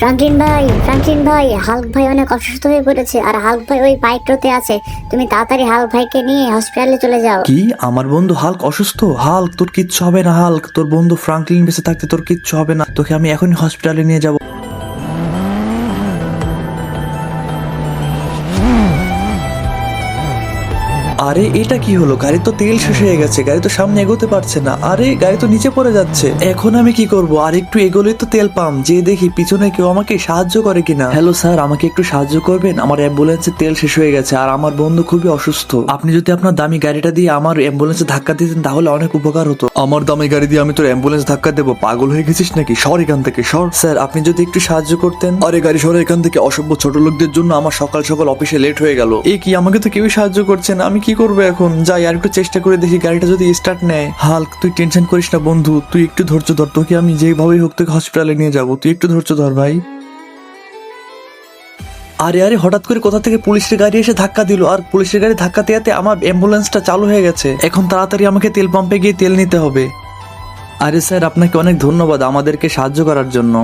Franklin ভাই Franklin ভাই, Hulk ভাই অনেক অসুস্থ হয়ে পড়েছে আর হাল্ক ভাই ওই পাইট্রোতে আছে। তুমি তাড়াতাড়ি হাল্ক ভাইকে নিয়ে হসপিটালে চলে যাও। কি? আমার বন্ধু হাল্ক অসুস্থ? হাল্ক, তোর কিচ্ছু হবে না, হাল্ক। তোর বন্ধু ফ্রাঙ্কলিন বেঁচে থাকতে তোর কিচ্ছু হবে না। তোকে আমি এখনই হসপিটালে নিয়ে যাব। আরে এটা কি হলো? গাড়ি তো তেল শেষ হয়ে গেছে গাড়ি তো সামনে এগোতে পারছে না। আরে গাড়ি তো নিচে পড়ে যাচ্ছে। এখন আমি কি করব? আর একটু এগোলেই তো তেল পাম। যে দেখি পিছনে কেউ আমাকে সাহায্য করে কিনা। হ্যালো স্যার আমাকে একটু সাহায্য করবেন? আমার অ্যাম্বুলেন্সে তেল শেষ হয়ে গেছে আর আমার বন্ধু খুবই অসুস্থ। আপনি যদি আপনার দামি গাড়িটা দিয়ে আমার অ্যাম্বুলেন্সে ধাক্কা দিতেন তাহলে অনেক উপকার হতো। আমার দামি গাড়ি দিয়ে আমি তোর অ্যাম্বুলেন্স ধাক্কা দেবো? পাগল হয়ে গেছিস নাকি? সর এখান থেকে সর। স্যার আপনি যদি একটু সাহায্য করতেন। আরে গাড়ি সর এখান থেকে। অসভ্য ছোট লোকদের জন্য আমার সকাল সকাল অফিসে লেট হয়ে গেল। এ কি আমাকে তো কেউই সাহায্য করছে না। আমি কি করব এখন? যাই, আর একটু চেষ্টা করে দেখি, গাড়িটা যদি স্টার্ট নেয়। হাল্ক, তুই টেনশন করিস না বন্ধু, তুই একটু ধৈর্য ধর, তোকে আমি যেভাবেই হোক তোকে হসপিটালে নিয়ে যাব, তুই একটু ধৈর্য ধর ভাই। আরে আরে, হঠাৎ করে কোথা থেকে পুলিশের গাড়ি এসে ধাক্কা দিল? আর পুলিশের গাড়ি ধাক্কা দেওয়াতে আমার অ্যাম্বুলেন্সটা চালু হয়ে গেছে। এখন তাড়াতাড়ি আমাকে তেল পাম্পে গিয়ে তেল নিতে হবে। আরে স্যার, আপনাকে অনেক ধন্যবাদ আমাদেরকে সাহায্য করার জন্য।